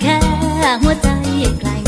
แค่หัวใจใคร